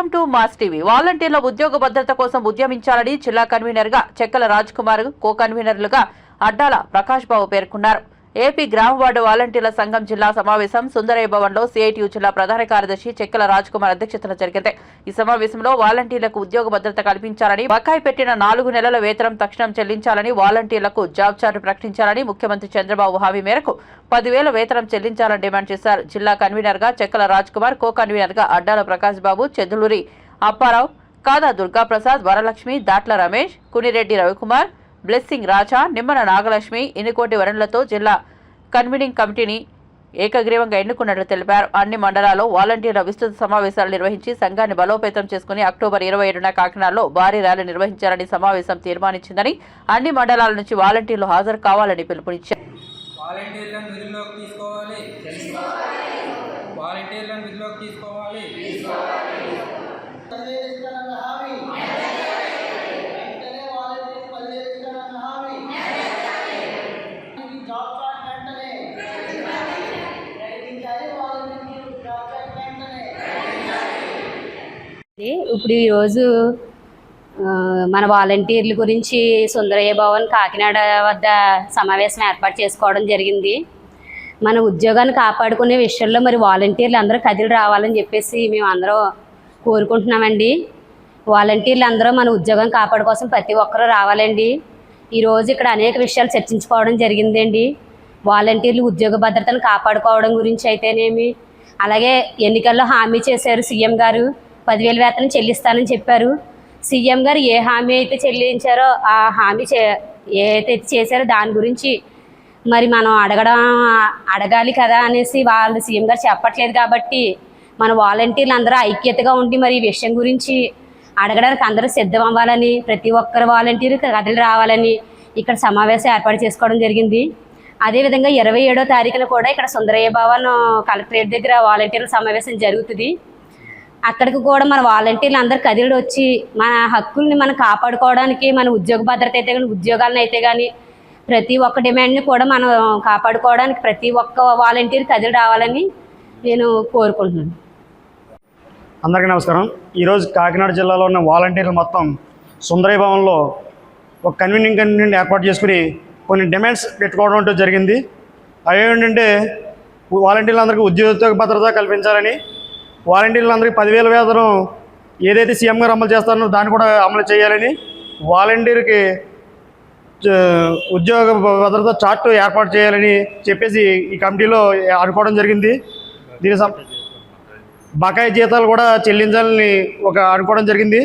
Welcome to mass TV. వాలంటీర్ల ఉద్యోగ భద్రత కోసం ఉద్యమించాలని జిల్లా కన్వీనర్గా చెక్కల రాజ్ కుమార్ కో కన్వీనర్లుగా అడ్డాల ప్రకాష్ బాబు పేర్కొన్నారు. ఏపీ గ్రామ వార్డు వాలంటీర్ల సంఘం జిల్లా సమావేశం సుందరయ్య భవన్లో సిఐటియు జిల్లా ప్రధాన కార్యదర్శి చెక్కల రాజ్ కుమార్ అధ్యక్షతన జరిగింది. ఈ సమావేశంలో వాలంటీర్లకు ఉద్యోగ భద్రత కల్పించాలని బకాయి పెట్టిన నాలుగు నెలల వేతనం తక్షణం చెల్లించాలని వాలంటీర్లకు జాబ్ చార్ట్ ప్రకటించాలని ముఖ్యమంత్రి చంద్రబాబు హామీ మేరకు పదివేల వేతనం చెల్లించాలని డిమాండ్ చేశారు. జిల్లా కన్వీనర్గా చెక్కల రాజ్ కుమార్ కో కన్వీనర్గా అడ్డాల ప్రకాష్ బాబు చెదులూరి అప్పారావు కాదా దుర్గాప్రసాద్ వరలక్ష్మి దాట్ల రమేష్ కునిరెడ్డి రవికుమార్ బ్లెస్సింగ్ రాజా నిమ్మన నాగలక్ష్మి ఇనుకోటి వరణులతో జిల్లా కన్వీనింగ్ కమిటీని ఏకగ్రీవంగా ఎన్నుకున్నట్లు తెలిపారు. అన్ని మండలాల్లో వాలంటీర్ల విస్తృత సమావేశాలు నిర్వహించి సంఘాన్ని బలోపేతం చేసుకుని అక్టోబర్ ఇరవై ఏడున కాకినాడలో భారీ ర్యాలీ నిర్వహించాలని సమావేశం తీర్మానించిందని అన్ని మండలాల నుంచి వాలంటీర్లు హాజరు కావాలని పిలుపునిచ్చారు. వాలంటీర్లను విధుల్లోకి తీసుకోవాలి వాలంటీర్లను విధుల్లోకి తీసుకోవాలి పదివేలిస్తానన్న హామీ వెంటనే వాలంటీర్ పదివేలిస్తానన్న హామీ ఈ జాబ్ చార్ట్ వెంటనే ప్రకటించాలి వాలంటీర్ జాబ్ చార్ట్ వెంటనే ఇది ఇప్పుడు ఈరోజు మన వాలంటీర్ల గురించి సుందరయ్య భవన్ కాకినాడ వద్ద సమావేశం ఏర్పాటు చేసుకోవడం జరిగింది. మన ఉద్యోగాన్ని కాపాడుకునే విషయంలో మరి వాలంటీర్లు అందరూ కదిలి రావాలని చెప్పేసి మేము అందరూ కోరుకుంటున్నామండి. వాలంటీర్లు అందరూ మన ఉద్యోగం కాపాడుకోసం ప్రతి ఒక్కరూ రావాలండి. ఈరోజు ఇక్కడ అనేక విషయాలు చర్చించుకోవడం జరిగిందండి. వాలంటీర్లు ఉద్యోగ భద్రతను కాపాడుకోవడం గురించి అయితేనేమి అలాగే ఎన్నికల్లో హామీ చేశారు సీఎం గారు. పదివేల వేతనం చెల్లిస్తానని చెప్పారు. సీఎం గారు ఏ హామీ అయితే చెల్లించారో ఆ హామీ చే ఏదైతే చేశారో దాని గురించి మరి మనం అడగడం అడగాలి కదా అనేసి వాళ్ళు సీఎం గారు చెప్పట్లేదు కాబట్టి మన వాలంటీర్లు అందరూ ఐక్యతగా ఉండి మరి ఈ విషయం గురించి అడగడానికి అందరూ సిద్ధం అవ్వాలని ప్రతి ఒక్కరు వాలంటీర్ కథలు రావాలని ఇక్కడ సమావేశం ఏర్పాటు చేసుకోవడం జరిగింది. అదేవిధంగా ఇరవై ఏడో తారీఖున కూడా ఇక్కడ సుందరయ్య భవన్ కలెక్టరేట్ దగ్గర వాలంటీర్ల సమావేశం జరుగుతుంది. అక్కడికి కూడా మన వాలంటీర్లు అందరు కదిలి వచ్చి మన హక్కుల్ని మనం కాపాడుకోవడానికి మన ఉద్యోగ భద్రత అయితే కానీ ఉద్యోగాలను అయితే కానీ ప్రతి ఒక్క డిమాండ్ని కూడా మనం కాపాడుకోవడానికి ప్రతి ఒక్క వాలంటీర్ కదిలి రావాలని నేను కోరుకుంటున్నాను. అందరికీ నమస్కారం. ఈరోజు కాకినాడ జిల్లాలో ఉన్న వాలంటీర్లు మొత్తం సుందరయ భవన్లో ఒక కన్వీనింగ్ కన్వీనింగ్ ఏర్పాటు చేసుకుని కొన్ని డిమాండ్స్ పెట్టుకోవడం జరిగింది. అవి ఏంటంటే వాలంటీర్లందరికీ ఉద్యోగ భద్రత కల్పించాలని వాలంటీర్లు అందరికీ పదివేల వేతనం ఏదైతే సీఎం గారు అమలు చేస్తారో దాన్ని కూడా అమలు చేయాలని వాలంటీర్కి ఉద్యోగ భద్రత చార్ట్ ఏర్పాటు చేయాలని చెప్పేసి ఈ కమిటీలో అనుకోవడం జరిగింది. దీని సం బకాయి జీతాలు కూడా చెల్లించాలని ఒక అనుకోవడం జరిగింది.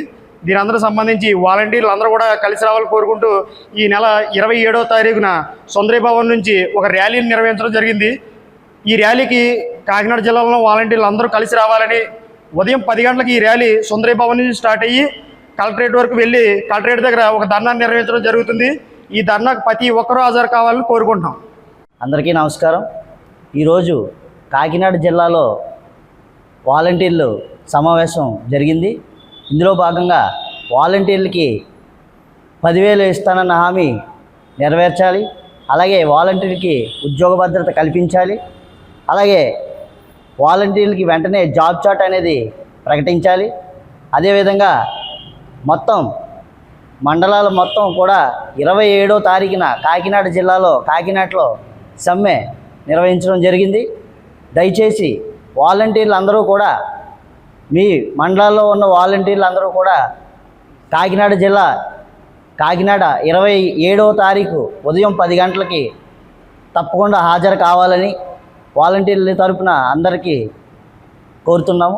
దీని అందరూ సంబంధించి వాలంటీర్లు అందరూ కూడా కలిసి రావాలని కోరుకుంటూ ఈ నెల ఇరవై ఏడవ తారీఖున సుందరీ భవన్ నుంచి ఒక ర్యాలీని నిర్వహించడం జరిగింది. ఈ ర్యాలీకి కాకినాడ జిల్లాలో వాలంటీర్లు అందరూ కలిసి రావాలని ఉదయం పది గంటలకు ఈ ర్యాలీ సుందరీ భవన్ నుంచి స్టార్ట్ అయ్యి కలెక్టరేట్ వరకు వెళ్ళి కలెక్టరేట్ దగ్గర ఒక ధర్నా నిర్వహించడం జరుగుతుంది. ఈ ధర్నాకు ప్రతి ఒక్కరూ హాజరు కావాలని కోరుకుంటున్నాం. అందరికీ నమస్కారం. ఈరోజు కాకినాడ జిల్లాలో వాలంటీర్లు సమావేశం జరిగింది. ఇందులో భాగంగా వాలంటీర్లకి పదివేలు ఇస్తానన్న హామీ నెరవేర్చాలి. అలాగే వాలంటీర్కి ఉద్యోగ భద్రత కల్పించాలి. అలాగే వాలంటీర్లకి వెంటనే జాబ్ చాట్ అనేది ప్రకటించాలి. అదేవిధంగా మొత్తం మండలాలు మొత్తం కూడా ఇరవై ఏడో తారీఖున కాకినాడ జిల్లాలో కాకినాడలో సమ్మె నిర్వహించడం జరిగింది. దయచేసి వాలంటీర్లు అందరూ కూడా మీ మండలాల్లో ఉన్న వాలంటీర్లు అందరూ కూడా కాకినాడ జిల్లా కాకినాడ ఇరవై ఏడవ తారీఖు ఉదయం పది గంటలకి తప్పకుండా హాజరు కావాలని వాలంటీర్ల తరఫున అందరికీ కోరుతున్నాము.